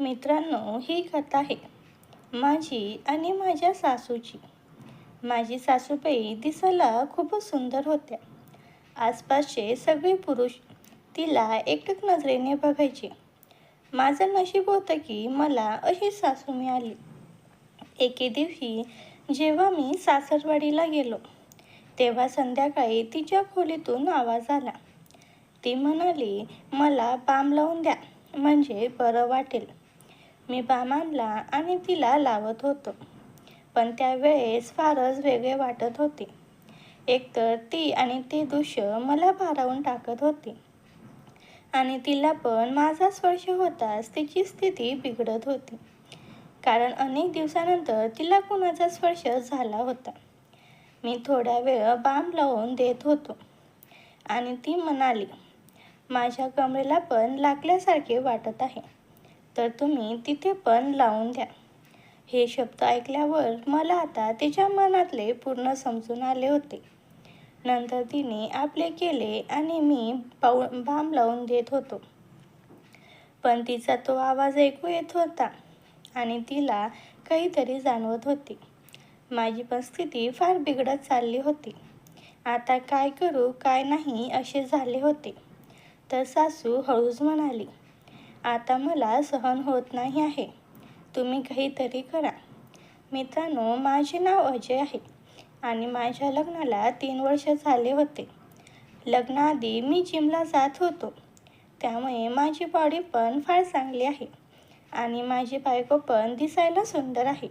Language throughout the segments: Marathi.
मित्रांनो ही कथा आहे. माझी आणि माझ्या सासूची. माझी सासूबाई दिसायला खूपच सुंदर होत्या. आसपासचे सगळे पुरुष तिला एकटक नजरेने बघायचे. माझं नशीब होतं की मला अशी सासू मिळाली. एके दिवशी जेव्हा मी सासरवाडीला गेलो तेव्हा संध्याकाळी तिच्या खोलीतून आवाज आला. ती म्हणाली मला बाम लावून द्या म्हणजे बरं वाटेल. मी बाम आणि तिला लावत होतो. पण त्यावेळेस फारच वेगळे वाटत होते. एकतर ती आणि ते दृश्य मला भारावून टाकत होते. आणि तिला पण माझा स्पर्श होताच तिची स्थिती बिघडत होती. कारण अनेक दिवसानंतर तिला कुणाचा स्पर्श झाला होता. मी थोड्या वेळ बाम लावून देत होतो. आणि ती म्हणाली माझ्या कमरेला पण लागल्यासारखे वाटत आहे. तर तुम्ही तिथे पण लावून द्या. हे शब्द ऐकल्यावर मला आता तिच्या मनातले पूर्ण समजून आले होते. नंतर तिने आपले केले आणि मी पाऊ बाम लावून देत होतो. पण तिचा तो आवाज ऐकू येत होता आणि तिला काहीतरी जाणवत होते. माझी पण स्थिती फार बिघडत चालली होती. आता काय करू काय नाही असे झाले होते. तर सासू हळूच म्हणाली आता मला सहन होत नाही आहे. तुम्ही काहीतरी करा. मित्रांनो माझे नाव अजय आहे आणि माझ्या लग्नाला तीन वर्ष झाले होते. लग्नाआधी मी जिमला जात होतो. त्यामुळे माझी बॉडी पण फार चांगली आहे आणि माझी बायको पण दिसायला सुंदर आहे.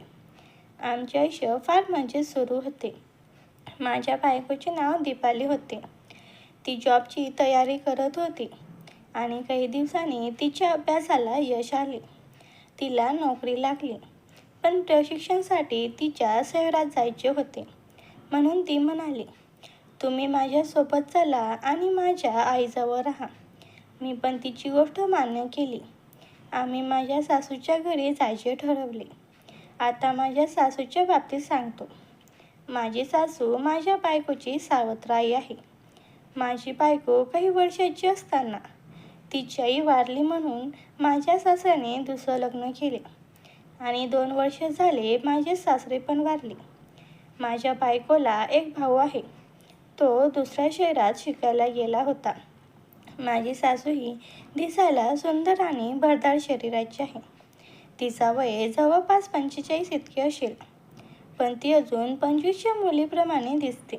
आमचे आयुष्य फार मजेत सुरू होते. माझ्या बायकोचे नाव दीपाली होते. ती जॉबची तयारी करत होती. आणि काही दिवसांनी तिच्या अभ्यासाला यश आले. तिला नोकरी लागली पण प्रशिक्षणासाठी तिच्या शहरात जायचे होते. म्हणून ती म्हणाली तुम्ही माझ्यासोबत चला आणि माझ्या आईजवळ राहा. मी पण तिची गोष्ट मान्य केली. आम्ही माझ्या सासूच्या घरी जायचे ठरवले. आता माझ्या सासूच्या बाबतीत सांगतो. माझी सासू माझ्या बायकोची सावत्राई आहे. माझी बायको काही वर्षाची असताना तिची आई वारली म्हणून माझ्या सासऱ्याने दुसरं लग्न केले. आणि दोन वर्ष झाले माझे सासरे पण वारले. माझ्या बायकोला एक भाऊ आहे. तो दुसऱ्या शहरात शिकायला गेला होता. माझी सासू ही दिसायला सुंदर आणि भरदार शरीराची आहे. तिचा वय जवळपास पंचेचाळीस इतके असेल. पण ती अजून पंचवीसच्या मुलीप्रमाणे दिसते.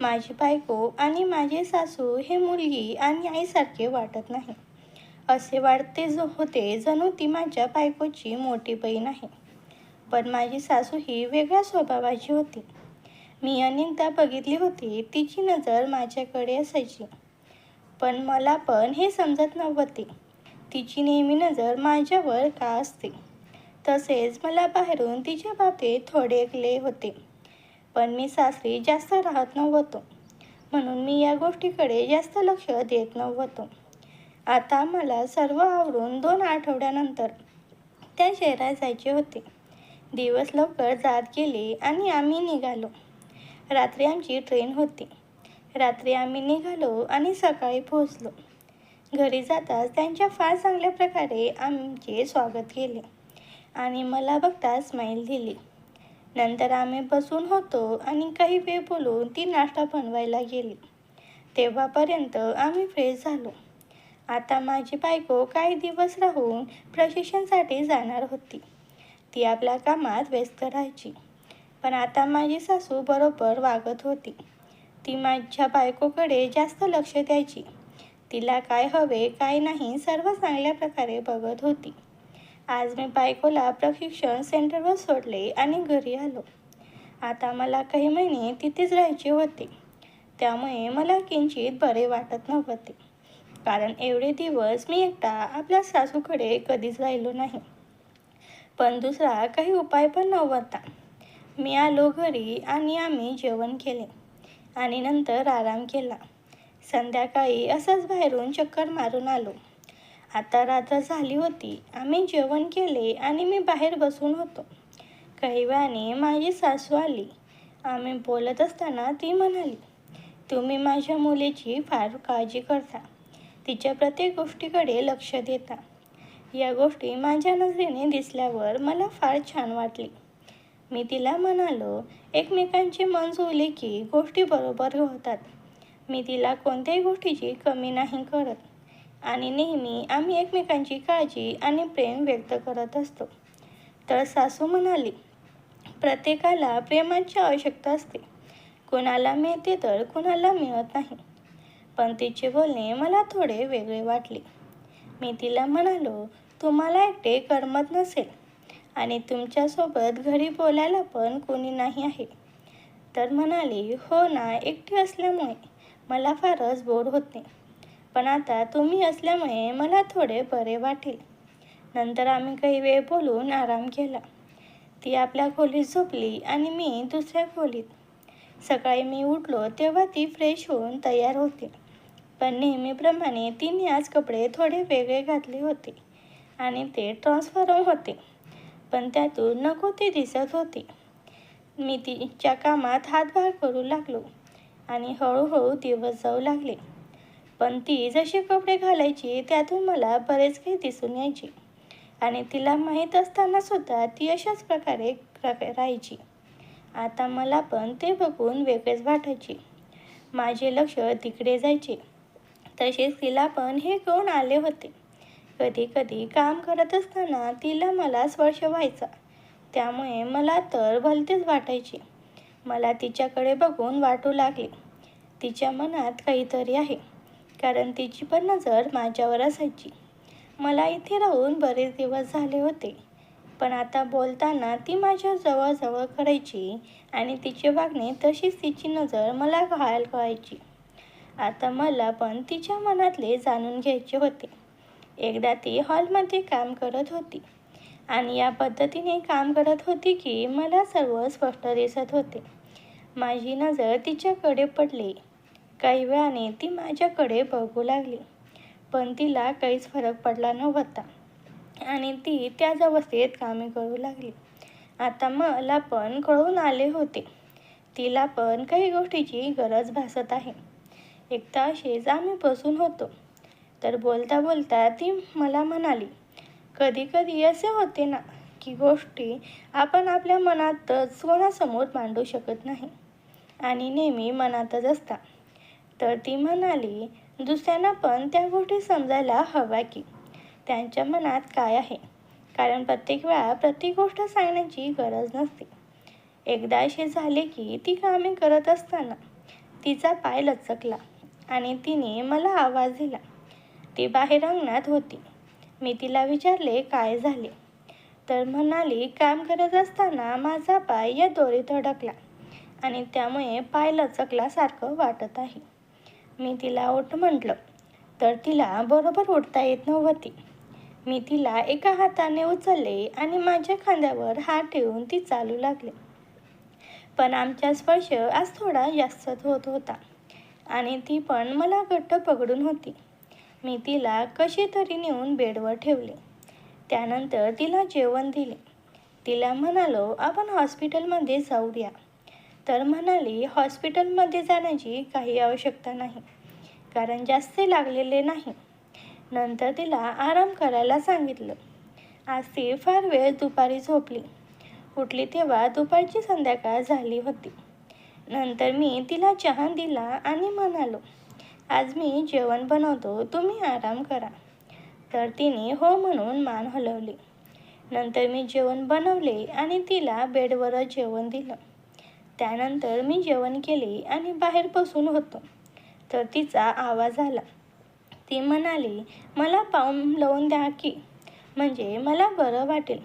माझी बायको आणि माझे सासू हे मुलगी आणि आईसारखे वाटत नाही. असे वाटते जो होते जणू ती माझ्या बायकोची मोठी बहीण आहे. पण माझी सासू ही वेगळ्या स्वभावाची होती. मी अनेकदा बघितली होती तिची नजर माझ्याकडे असायची. पण मला पण हे समजत नव्हते. तिची नेहमी नजर माझ्यावर का असते? तसेच मला बाहेरून तिच्या बाबतीत थोडे ऐकले होते. पण मी सासरी जास्त राहत नव्हतो. म्हणून मी या गोष्टीकडे जास्त लक्ष देत नव्हतो. आता मला सर्व आवरून दोन आठवड्यानंतर त्या शहरात जायचे होते. दिवस लवकर जात गेले आणि आम्ही निघालो. रात्री आमची ट्रेन होती. रात्री आम्ही निघालो आणि सकाळी पोहोचलो. घरी जाताच त्यांच्या फार चांगल्या प्रकारे आमचे स्वागत केले आणि मला बघता स्माईल दिली. नंतर आम्ही बसून होतो आणि काही वेळ बोलून ती नाश्ता बनवायला गेली. तेव्हापर्यंत आम्ही फ्रेश झालो. आता माझी बायको काही दिवस राहून प्रशिक्षणासाठी जाणार होती. ती आपल्या कामात व्यस्त राहायची. पण आता माझी सासू बरोबर वागत होती. ती माझ्या बायकोकडे जास्त लक्ष द्यायची. तिला काय हवे काय नाही सर्व चांगल्या प्रकारे बघत होती. आज मी बायकोला प्रशिक्षण सेंटरवर सोडले आणि घरी आलो. आता मला काही महिने तिथेच राहायचे होते. त्यामुळे मला किंचित बरे वाटत नव्हते. कारण एवढे दिवस मी एकटा आपल्या सासूकडे कधीच राहिलो नाही. पण दुसरा काही उपाय पण नव्हता. मी आलो घरी आणि आम्ही जेवण केले. आणि नंतर आराम केला. संध्याकाळी असंच बाहेरून चक्कर मारून आलो. आता रात्र झाली होती. आम्ही जेवण केले आणि मी बाहेर बसून होतो. काही वेळाने माझी सासू आली. आम्ही बोलत असताना ती म्हणाली तुम्ही माझ्या मुलीची फार काळजी करता. तिच्या प्रत्येक गोष्टीकडे लक्ष देता. या गोष्टी माझ्या नजरेने दिसल्यावर मला फार छान वाटली. मी तिला म्हणालो एकमेकांची मन जुळले की गोष्टी बरोबर होतात. मी तिला कोणत्याही गोष्टीची कमी नाही करत. आणि नेहमी आम्ही एकमेकांची काळजी आणि प्रेम व्यक्त करत असतो. तर सासू म्हणाली प्रत्येकाला प्रेमाची आवश्यकता असते. कुणाला मिळते तर कुणाला मिळत नाही. पण तिचे बोलणे मला थोडे वेगळे वाटले. मी तिला म्हणालो तुम्हाला एकटे करमत नसेल आणि तुमच्यासोबत घरी बोलायला पण कोणी नाही आहे. तर म्हणाली हो ना एकटी असल्यामुळे मला फारच बोर होते. पण आता तुम्ही असल्यामुळे मला थोडे बरे वाटेल. नंतर आम्ही काही वेळ बोलून आराम केला. ती आपल्या खोलीत झोपली आणि मी दुसऱ्या खोलीत. सकाळी मी उठलो तेव्हा ती फ्रेश होऊन तयार होती. पण नेहमीप्रमाणे तिने आज कपडे थोडे वेगळे घातले होते आणि ते ट्रान्सफॉर्म होते. पण त्यातून नको ते दिसत होते. मी तिच्या कामात हातभार करू लागलो आणि हळूहळू दिवस जाऊ लागले. पण ती जशी कपडे घालायची त्यातून मला बरेच काही दिसून यायचे. आणि तिला माहीत असताना सुद्धा ती अशाच प्रकारे राहायची. आता मला पण ते बघून वेगळेच वाटायचे. माझे लक्ष तिकडे जायचे. तसेच तिला पण हे कोण आले होते. कधी कधी काम करत असताना तिला मला स्पर्श व्हायचा. त्यामुळे मला तर भलतेच वाटायचे. मला तिच्याकडे बघून वाटू लागले. तिच्या मनात काहीतरी आहे. कारण तिची पण नजर माझ्यावर असायची. मला इथे राहून बरेच दिवस झाले होते. पण आता बोलताना ती माझ्या जवळजवळ करायची आणि तिचे वागणे तशीच तिची नजर मला घायल व्हायची. आता मला पण तिच्या मनातले जाणून घ्यायचे होते. एकदा ती हॉलमध्ये काम करत होती आणि या पद्धतीने काम करत होती की मला सर्व स्पष्ट दिसत होते. माझी नजर तिच्याकडे पडली काही वेळाने ती माझ्याकडे बघू लागली. पण तिला काहीच फरक पडला नव्हता. आणि ती त्याच अवस्थेत कामे करू लागली. आता मला पण कळून आले होते. तिला पण काही गोष्टीची गरज भासत आहे. एकदा असेच आम्ही बसून होतो. तर बोलता बोलता ती मला म्हणाली कधी कधी असे होते ना की गोष्टी आपण आपल्या मनातच कोणासमोर मांडू शकत नाही. आणि नेहमी मनातच असतात. तर ती म्हणाली दुसऱ्यांना पण त्या गोष्टी समजायला हव्या की. त्यांच्या मनात काय आहे? कारण प्रत्येक वेळा प्रत्येक गोष्ट सांगण्याची गरज नसते. एकदा असे झाले की ती कामे करत असताना तिचा पाय लचकला आणि तिने मला आवाज दिला. ती बाहेर अंगणात होती. मी तिला विचारले काय झाले? तर म्हणाली काम करत असताना माझा पाय या दोरीत अडकला आणि त्यामुळे पाय लचकल्यासारखं वाटत आहे. मी तिला ओठ म्हटलं. तर तिला बरोबर उठता येत नव्हती. मी तिला एका हाताने उचलले आणि माझ्या खांद्यावर हात ठेवून ती चालू लागले. पण आमचा स्पर्श आज थोडा जास्तच होत होता आणि ती पण मला घट्ट पकडून होती. मी तिला कशी तरी नेऊन बेडवर ठेवले. त्यानंतर तिला जेवण दिले. तिला म्हणालो आपण हॉस्पिटलमध्ये जाऊया. तर म्हणाली हॉस्पिटलमध्ये जाण्याची काही आवश्यकता नाही कारण जास्त लागलेले नाही. नंतर तिला आराम करायला सांगितलं. आज ती फार वेळ दुपारी झोपली. उठली तेव्हा दुपारची संध्याकाळ झाली होती. नंतर मी तिला चहा दिला आणि म्हणालो आज मी जेवण बनवतो तुम्ही आराम करा. तर तिने हो म्हणून मान हलवली. नंतर मी जेवण बनवले आणि तिला बेडवरच जेवण दिलं. त्यानंतर मी जेवण केले आणि बाहेर बसून होतो. तर तिचा आवाज आला. ती म्हणाली मला पाऊम लावून द्या की. म्हणजे मला बरं वाटेल.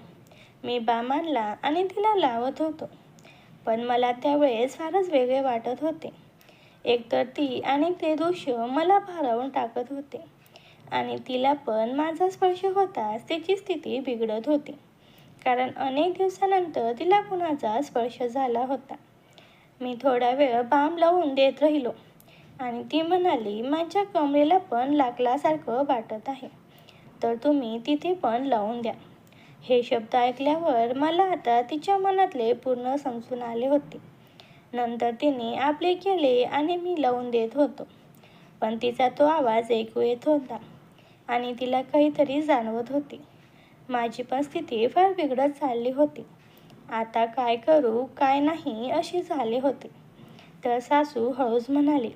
मी बाम आणि तिला लावत होतो. पण मला त्यावेळेस फारच वेगळे वाटत होते. एकतर ती आणि ते दृश्य मला भारावून टाकत होते. आणि तिला पण माझा स्पर्श होताच तिची स्थिती बिघडत होती. कारण अनेक दिवसानंतर तिला कुणाचा स्पर्श झाला होता. मी थोडा वेळ बाम लावून देत राहिलो. आणि ती म्हणाली माझ्या कमरेला पण लागल्यासारखं वाटत आहे. तर तुम्ही तिथे पण लावून द्या. हे शब्द ऐकल्यावर मला आता तिच्या मनातले पूर्ण समजून आले होते. नंतर तिने आपले केले आणि मी लावून देत होतो. पण तिचा तो आवाज ऐकू येत होता आणि तिला काहीतरी जाणवत होती. माझी पण स्थिती फार बिघडत चालली होती. आता काय करू काय नाही अशी झाले होते. तर सासू हळूच म्हणाली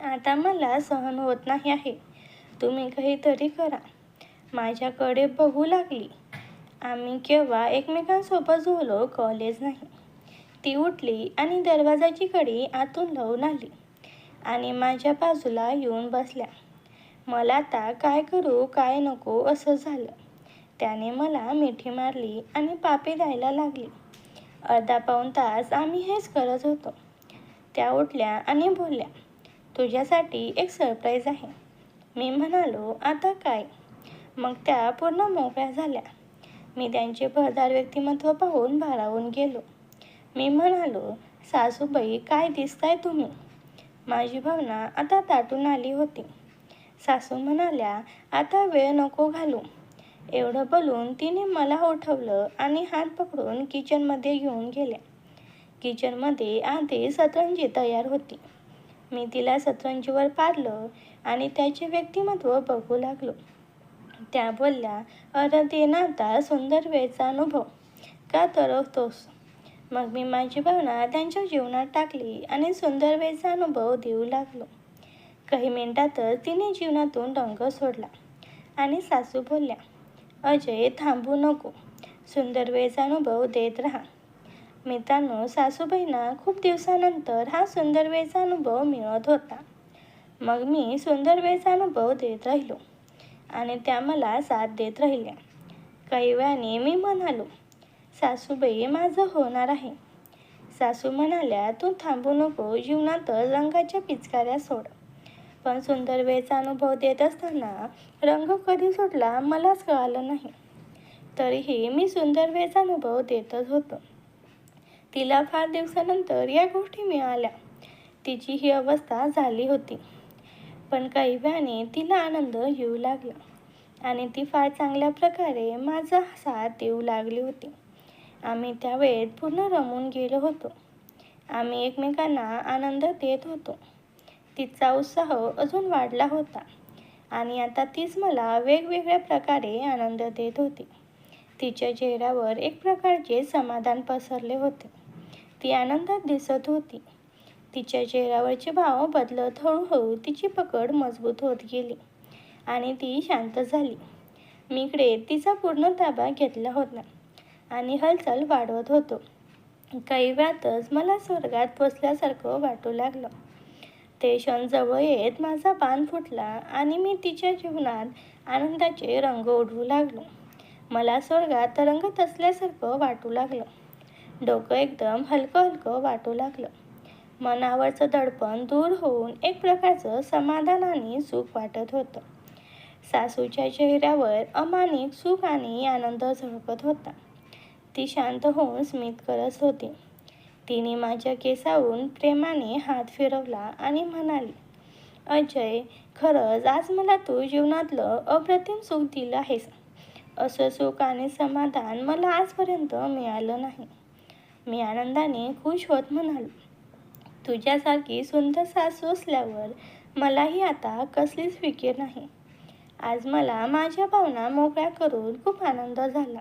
आता मला सहन होत नाही आहे. तुम्ही काहीतरी करा. माझ्याकडे बघू लागली. आम्ही केव्हा एकमेकांसोबत झोलो कॉलेज नाही. ती उठली आणि दरवाजाची कडी आतून लावून आली आणि माझ्या बाजूला येऊन बसल्या. मला आता काय करू काय नको असं झालं. त्याने मला मिठी मारली आणि पापी द्यायला लागली. अर्धा पाऊण तास आम्ही हेच करत होतो. त्या उठल्या आणि बोलल्या तुझ्यासाठी एक सरप्राईज आहे. मी म्हणालो आता काय? मग त्या पूर्ण मोकळ्या झाल्या. मी त्यांचे भरदार व्यक्तिमत्व पाहून भारावून गेलो. मी म्हणालो सासूबाई काय दिसताय तुम्ही? माझी भावना आता ताटून आली होती. सासू म्हणाल्या आता वेळ नको घालू. एवढं बोलून तिने मला उठवलं आणि हात पकडून किचनमध्ये घेऊन गेल्या. किचनमध्ये आधी सतरंजी तयार होती. मी तिला सतरंजीवर पाडलं आणि त्याचे व्यक्तिमत्व बघू लागलो. त्या बोलल्या अरे ते ना आता सुंदर वेळचा अनुभव. का तरवतोस मग मी माझी भावना त्यांच्या जीवनात टाकली आणि सुंदर वेळचा अनुभव देऊ लागलो. काही मिनिटातच तिने जीवनातून रंग सोडला आणि सासू बोलल्या अजय थांबू नको. सुंदर वेळचा अनुभव देत राहा. मित्रांनो सासूबाईंना खूप दिवसानंतर हा सुंदर वेळचा अनुभव मिळत होता. मग मी सुंदर वेळचा अनुभव देत राहिलो आणि त्या मला साथ देत राहिल्या. काही वेळाने मी म्हणालो सासूबाई माझं होणार आहे. सासू म्हणाल्या तू थांबू नको जीवनात रंगाच्या पिचकाऱ्या सोड. पण सुंदर वेळचा अनुभव देत असताना रंग कधी सुटला मलाच कळालं नाही. तरीही मी सुंदर वेळचा अनुभव देतच होतो. तिला फार दिवसानंतर या गोष्टी मिळाल्या. तिची ही अवस्था झाली होती. पण काही वेळाने तिला आनंद येऊ लागला. आणि ती फार चांगल्या प्रकारे माझा साथ देऊ लागली होती. आम्ही त्यावेळेत पूर्ण रमून गेलो होतो. आम्ही एकमेकांना आनंद देत होतो. तिचा उत्साह अजून वाढला होता. आणि आता तीच मला वेगवेगळ्या प्रकारे आनंद देत होती. तिच्या चेहऱ्यावर एक प्रकारचे समाधान पसरले होते. ती आनंदात दिसत होती. तिच्या चेहऱ्यावरचे भाव बदलत हळूहळू तिची पकड मजबूत होत गेली आणि ती शांत झाली. मी इकडे तिचा पूर्ण ताबा घेतला होता आणि हलचल वाढवत होतो. काही वेळातच मला स्वर्गात बसल्यासारखं वाटू लागलं. ते क्षण जवळ येत माझा बाण फुटला आणि मी तिच्या जीवनात आनंदाचे रंग ओढवू लागलो. मला स्वर्गात तरंगत असल्यासारखं वाटू लागलं. डोकं एकदम हलकं हलकं वाटू लागलं. मनावरचं दडपण दूर होऊन एक प्रकारचं समाधान आणि सुख वाटत होतं. सासूच्या चेहऱ्यावर अमानिक सुख आणि आनंद झळकत होता. ती शांत होऊन स्मित करत होती. तिने माझ्या केसावरून प्रेमाने हात फिरवला आणि म्हणाली अजय खरंच आज मला तू जीवनातलं अप्रतिम सुख दिलं आहेस. असं सुख आणि समाधान मला आजपर्यंत मिळालं नाही. मी आनंदाने खुश होत म्हणालो तुझ्यासारखी सुंदर सासू असल्यावर मलाही आता कसलीच फिकीर नाही. आज मला माझ्या भावना मोकळ्या करून खूप आनंद झाला.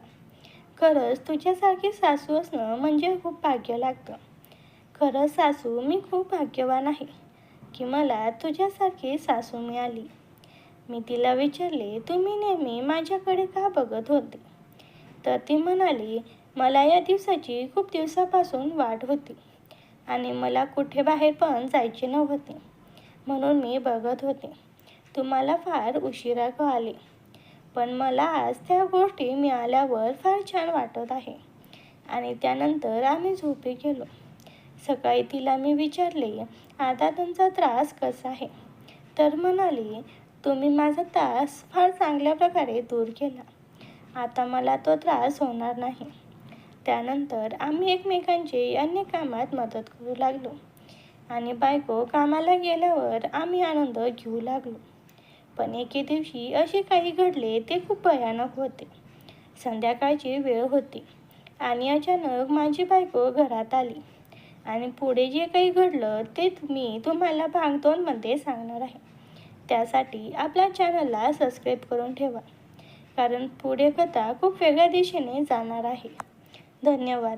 खरंच तुझ्यासारखी सासू असणं म्हणजे खूप भाग्य लागतं. खरंच सासू मी खूप भाग्यवान आहे की मला तुझ्यासारखी सासू मिळाली. मी तिला विचारले तुम्ही नेहमी माझ्याकडे का बघत होते? तर ती म्हणाली मला या दिवसाची खूप दिवसापासून वाट होती आणि मला कुठे बाहेर पण जायचे नव्हते. म्हणून मी बघत होते. तुम्हाला फार उशिरा कळाले. पण मला आज त्या गोष्टी मिळाल्यावर फार छान वाटत आहे. आणि त्यानंतर आम्ही झोपी गेलो. सकाळी तिला मी विचारले आता तुमचा त्रास कसा आहे? तर म्हणाली तुम्ही माझा त्रास फार चांगल्या प्रकारे दूर केला. आता मला तो त्रास होणार नाही. त्यानंतर आम्ही एकमेकांची अन्य कामात मदत करू लागलो. आणि बायको कामाला गेल्यावर आम्ही आनंद घेऊ लागलो. पण एके दिवशी असे काही घडले ते खूप भयानक होते. संध्याकाळची वेळ होती आणि अचानक माझी बायको घरात आली. आणि पुढे जे काही घडलं ते मी तुम्हाला भाग दोनमध्ये सांगणार आहे. त्यासाठी आपल्या चॅनलला सबस्क्राईब करून ठेवा. कारण पुढे कथा खूप वेगळ्या दिशेने जाणार आहे. धन्यवाद.